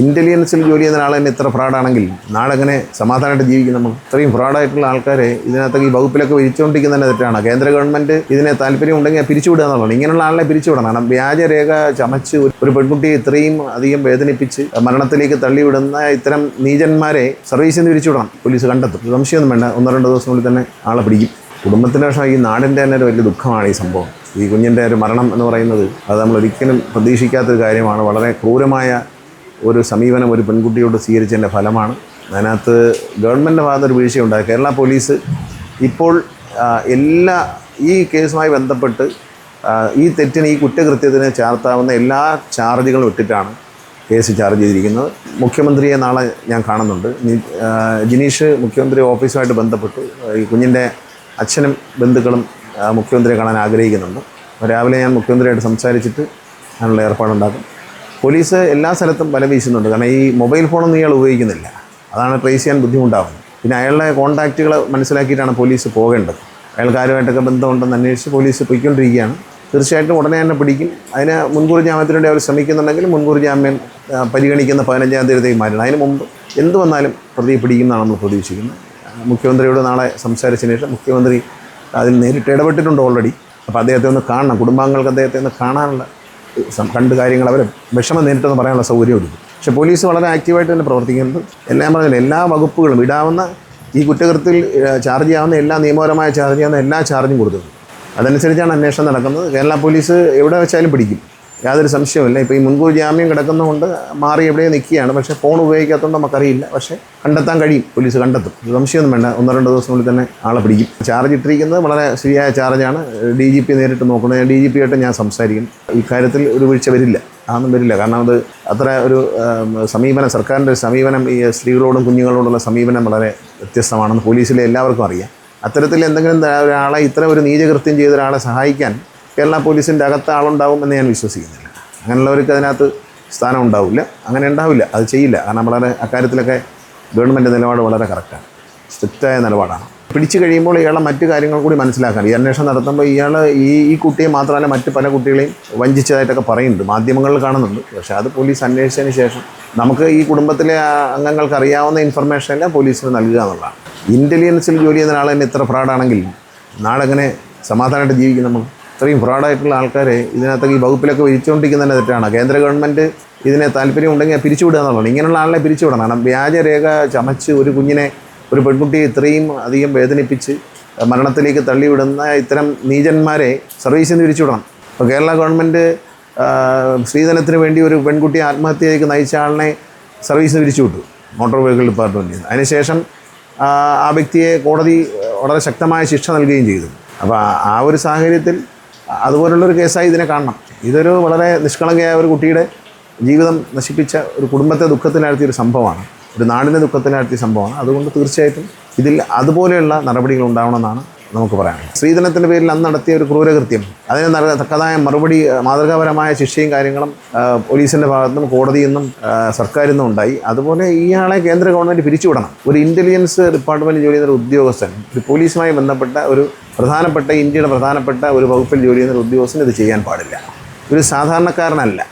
ഇന്റലിജൻസിൽ ജോലി ചെയ്യുന്ന ആൾ തന്നെ ഇത്ര ഫ്രോഡാണെങ്കിൽ നാളെങ്ങനെ സമാധാനമായിട്ട് ജീവിക്കും നമ്മൾ? ഇത്രയും ഫ്രോഡായിട്ടുള്ള ആൾക്കാരെ ഇതിനകത്ത് ഈ വകുപ്പിലൊക്കെ വിരിച്ചുകൊണ്ടിരിക്കുന്നത് തന്നെ തെറ്റാണ്. കേന്ദ്ര ഗവൺമെന്റ് ഇതിനെ താല്പര്യം ഉണ്ടെങ്കിൽ പിരിച്ചുവിടുക എന്നുള്ളതാണ്. ഇങ്ങനെയുള്ള ആളെ പിരിച്ചുവിടണം. കാരണം വ്യാജരേഖ ചമച്ച് ഒരു- പെൺകുട്ടിയെ ഇത്രയും അധികം വേദനിപ്പിച്ച് മരണത്തിലേക്ക് തള്ളിവിടുന്ന ഇത്തരം നീചന്മാരെ സർവീസിൽ നിന്ന് പിരിച്ചുവിടണം പോലീസ് കണ്ടെത്തും. സംശയമൊന്നും വേണ്ട. ഒന്നോ രണ്ടോ ദിവസത്തിനുള്ളിൽ തന്നെ ആളെ പിടിക്കും. കുടുംബത്തിന്റെ പക്ഷേ ഈ നാടിന്റെ തന്നെ ഒരു വലിയ ദുഃഖമാണ് ഈ സംഭവം. ഈ കുഞ്ഞിന്റെ ഒരു മരണം എന്ന് പറയുന്നത് അത് നമ്മൾ ഒരിക്കലും പ്രതീക്ഷിക്കാത്തൊരു കാര്യമാണ്. വളരെ ക്രൂരമായ ഒരു സമീപനം ഒരു പെൺകുട്ടിയോട് സ്വീകരിച്ചതിന്റെ ഫലമാണ്. അതിനകത്ത് ഗവൺമെന്റിന്റെ ഭാഗത്തൊരു വീഴ്ചയുണ്ടായി. കേരള പോലീസ് ഇപ്പോൾ എല്ലാ ഈ കേസുമായി ബന്ധപ്പെട്ട് ഈ തെറ്റിന് ഈ കുറ്റകൃത്യത്തിന് ചാർത്താവുന്ന എല്ലാ ചാർജുകളും ഇട്ടിട്ടാണ് കേസ് ചാർജ് ചെയ്തിരിക്കുന്നത്. മുഖ്യമന്ത്രിയെ നാളെ ഞാൻ കാണുന്നുണ്ട്. ജിനീഷ് മുഖ്യമന്ത്രി ഓഫീസുമായിട്ട് ബന്ധപ്പെട്ട് ഈ കുഞ്ഞിന്റെ അച്ഛനും ബന്ധുക്കളും മുഖ്യമന്ത്രിയെ കാണാൻ ആഗ്രഹിക്കുന്നുണ്ട്. രാവിലെ ഞാൻ മുഖ്യമന്ത്രിയായിട്ട് സംസാരിച്ചിട്ട് അതിനുള്ള ഏർപ്പാടുണ്ടാക്കും. പോലീസ് എല്ലാ സ്ഥലത്തും വല വീശുന്നുണ്ട്. കാരണം ഈ മൊബൈൽ ഫോണൊന്നും ഇയാൾ ഉപയോഗിക്കുന്നില്ല. അതാണ് ട്രേസ് ചെയ്യാൻ ബുദ്ധിമുട്ടാവുന്നത്. പിന്നെ അയാളുടെ കോൺടാക്റ്റുകൾ മനസ്സിലാക്കിയിട്ടാണ് പോലീസ് പോകേണ്ടത്. അയാൾക്ക് ആരുമായിട്ടൊക്കെ ബന്ധമുണ്ടെന്ന് അന്വേഷിച്ച് പോലീസ് പോയിക്കൊണ്ടിരിക്കുകയാണ്. തീർച്ചയായിട്ടും ഉടനെ തന്നെ പിടിക്കും. അതിന് മുൻകൂർ ജാമ്യത്തിന് വേണ്ടി അവർ ശ്രമിക്കുന്നുണ്ടെങ്കിൽ മുൻകൂർ ജാമ്യം പരിഗണിക്കുന്ന പതിനഞ്ചാം തീയതി മാറ്റണം. അതിന് മുമ്പ് എന്ത് വന്നാലും പ്രതിയെ പിടിക്കുന്നതാണ് നമ്മൾ പ്രതീക്ഷിക്കുന്നത്. മുഖ്യമന്ത്രിയോട് നാളെ സംസാരിച്ചതിന് ശേഷം മുഖ്യമന്ത്രി അതിൽ നേരിട്ട് ഇടപെട്ടിട്ടുണ്ട് ഓൾറെഡി അപ്പോൾ അദ്ദേഹത്തെ ഒന്ന് കാണണം. കുടുംബാംഗങ്ങൾക്ക് അദ്ദേഹത്തെ ഒന്ന് കാണാനുള്ള കണ്ട് കാര്യങ്ങൾ അവർ വിഷമം നേരിട്ടെന്ന് പറയാനുള്ള സൗകര്യം ഒരുക്കും. പക്ഷേ പോലീസ് വളരെ ആക്റ്റീവായിട്ട് തന്നെ പ്രവർത്തിക്കുന്നുണ്ട്. എല്ലാം പറഞ്ഞില്ല എല്ലാ വകുപ്പുകളും ഇടാവുന്ന ഈ കുറ്റകൃത്യത്തിൽ ചാർജ് ചെയ്യാവുന്ന എല്ലാ നിയമപരമായ ചാർജ് ചെയ്യാവുന്ന എല്ലാ ചാർജും കൊടുത്തത് അതനുസരിച്ചാണ് അന്വേഷണം നടക്കുന്നത്. കേരള പോലീസ് എവിടെ വെച്ചാലും പിടിക്കും. യാതൊരു സംശയമില്ല ഇപ്പോൾ ഈ മുൻകൂർ ജാമ്യം കിടക്കുന്നതുകൊണ്ട് മാറി എവിടെയോ നിൽക്കുകയാണ്. പക്ഷേ ഫോൺ ഉപയോഗിക്കാത്തതുകൊണ്ട് നമുക്കറിയില്ല. പക്ഷേ കണ്ടെത്താൻ കഴിയും. പോലീസ് കണ്ടെത്തും. സംശയമൊന്നും വേണ്ട. ഒന്നോ രണ്ടോ ദിവസത്തിനുള്ളിൽ തന്നെ ആളെ പിടിക്കും. ചാർജ് ഇട്ടിരിക്കുന്നത് വളരെ ശരിയായ ചാർജാണ് ഡി ജി പി നേരിട്ട് നോക്കുന്നത്. ഡി ജി പി ആയിട്ട് ഞാൻ സംസാരിക്കും ഇക്കാര്യത്തിൽ ഒരു വീഴ്ച വരില്ല. അതൊന്നും വരില്ല. കാരണം അത് അത്ര ഒരു സമീപനം സർക്കാരിന്റെ ഒരു സമീപനം ഈ സ്ത്രീകളോടും കുഞ്ഞുങ്ങളോടുള്ള സമീപനം വളരെ വ്യത്യസ്തമാണെന്ന് പോലീസിലെ എല്ലാവർക്കും അറിയാം. അത്തരത്തിൽ എന്തെങ്കിലും ഒരാളെ ഇത്ര ഒരു നീചകൃത്യം ചെയ്ത ഒരാളെ സഹായിക്കാൻ കേരള പോലീസിന്റെ അകത്ത് ആളുണ്ടാവും എന്ന് ഞാൻ വിശ്വസിക്കുന്നില്ല. അങ്ങനെയുള്ളവർക്ക് അതിനകത്ത് സ്ഥാനം ഉണ്ടാവില്ല. അങ്ങനെ ഉണ്ടാവില്ല. അത് ചെയ്യില്ല. കാരണം വളരെ അക്കാര്യത്തിലൊക്കെ ഗവൺമെന്റ് നിലപാട് വളരെ കറക്റ്റാണ് സ്ട്രിക്റ്റായ നിലപാടാണ്. പിടിച്ചു കഴിയുമ്പോൾ ഇയാളെ മറ്റു കാര്യങ്ങൾ കൂടി മനസ്സിലാക്കാൻ. ഈ അന്വേഷണം നടത്തുമ്പോൾ ഇയാൾ ഈ ഈ കുട്ടിയെ മാത്രമല്ല മറ്റ് പല കുട്ടികളെയും വഞ്ചിച്ചതായിട്ടൊക്കെ പറയുന്നുണ്ട്. മാധ്യമങ്ങളിൽ കാണുന്നുണ്ട്. പക്ഷേ അത് പോലീസ് അന്വേഷിച്ചതിന് ശേഷം നമുക്ക് ഈ കുടുംബത്തിലെ അംഗങ്ങൾക്ക് അറിയാവുന്ന ഇൻഫർമേഷൻ എല്ലാം പോലീസിന് നൽകുക എന്നുള്ളതാണ്. ഇന്റലിജൻസിൽ ജോലി ചെയ്യുന്ന ആൾ തന്നെ ഇത്ര ഫ്രോഡാണെങ്കിൽ നാളെ എങ്ങനെ സമാധാനമായിട്ട് ജീവിക്കും നമ്മൾ ഇത്രയും ഫ്രോഡായിട്ടുള്ള ആൾക്കാരെ ഇതിനകത്ത് ഈ വകുപ്പിലൊക്കെ വിരിച്ചുകൊണ്ടിരിക്കുന്നത് തന്നെ തെറ്റാണ്. കേന്ദ്ര ഗവൺമെന്റ് ഇതിനെ താല്പര്യം ഉണ്ടെങ്കിൽ പിരിച്ചുവിടുക എന്നുള്ളതാണ്. ഇങ്ങനെയുള്ള ആളെ പിരിച്ചുവിടണം. കാരണം വ്യാജരേഖ ചമച്ച് ഒരു കുഞ്ഞിനെ ഒരു പെൺകുട്ടിയെ ഇത്രയും അധികം വേദനിപ്പിച്ച് മരണത്തിലേക്ക് തള്ളിവിടുന്ന ഇത്തരം നീചന്മാരെ സർവീസിൽ നിന്ന് പിരിച്ചുവിടണം. ഇപ്പോൾ കേരള ഗവൺമെന്റ് സ്ത്രീധനത്തിന് വേണ്ടി ഒരു പെൺകുട്ടിയെ ആത്മഹത്യയിലേക്ക് നയിച്ച ആളിനെ സർവീസിന് പിരിച്ചുവിട്ടു. മോട്ടോർ വെഹിക്കിൾ ഡിപ്പാർട്ട്മെന്റിൽ നിന്ന്. അതിനുശേഷം ആ വ്യക്തിയെ കോടതി വളരെ ശക്തമായ ശിക്ഷ നൽകുകയും ചെയ്തു. അപ്പോൾ ആ ഒരു സാഹചര്യത്തിൽ അതുപോലുള്ളൊരു കേസായി ഇതിനെ കാണണം. ഇതൊരു വളരെ നിഷ്കളങ്കയായ ഒരു കുട്ടിയുടെ ജീവിതം നശിപ്പിച്ച ഒരു കുടുംബത്തെ ദുഃഖത്തിലാഴ്ത്തിയ ഒരു സംഭവമാണ്. ഒരു നാടിനെ ദുഃഖത്തിലാഴ്ത്തിയ സംഭവമാണ്. അതുകൊണ്ട് തീർച്ചയായിട്ടും ഇതിൽ അതുപോലെയുള്ള നടപടികൾ ഉണ്ടാവണമെന്നാണ് നമുക്ക് പറയാം. സ്ത്രീധനത്തിന്റെ പേരിൽ അന്ന് നടത്തിയ ഒരു ക്രൂരകൃത്യം. അതിന് തക്കതായ മറുപടി മാതൃകാപരമായ ശിക്ഷയും കാര്യങ്ങളും പോലീസിന്റെ ഭാഗത്തും കോടതിയിൽ നിന്നും സർക്കാരിൽ നിന്നും ഉണ്ടായി. അതുപോലെ ഇയാളെ കേന്ദ്ര ഗവൺമെന്റ് പിരിച്ചുവിടണം. ഒരു ഇന്റലിജൻസ് ഡിപ്പാർട്ട്മെന്റ് ജോലി ചെയ്യുന്ന ഒരു ഉദ്യോഗസ്ഥൻ ഒരു പോലീസുമായി ബന്ധപ്പെട്ട ഒരു പ്രധാനപ്പെട്ട ഇന്ത്യയുടെ പ്രധാനപ്പെട്ട ഒരു വകുപ്പിൽ ജോലി ചെയ്യുന്ന ഒരു ഉദ്യോഗസ്ഥന് ഇത് ചെയ്യാൻ പാടില്ല. ഒരു സാധാരണക്കാരനല്ല.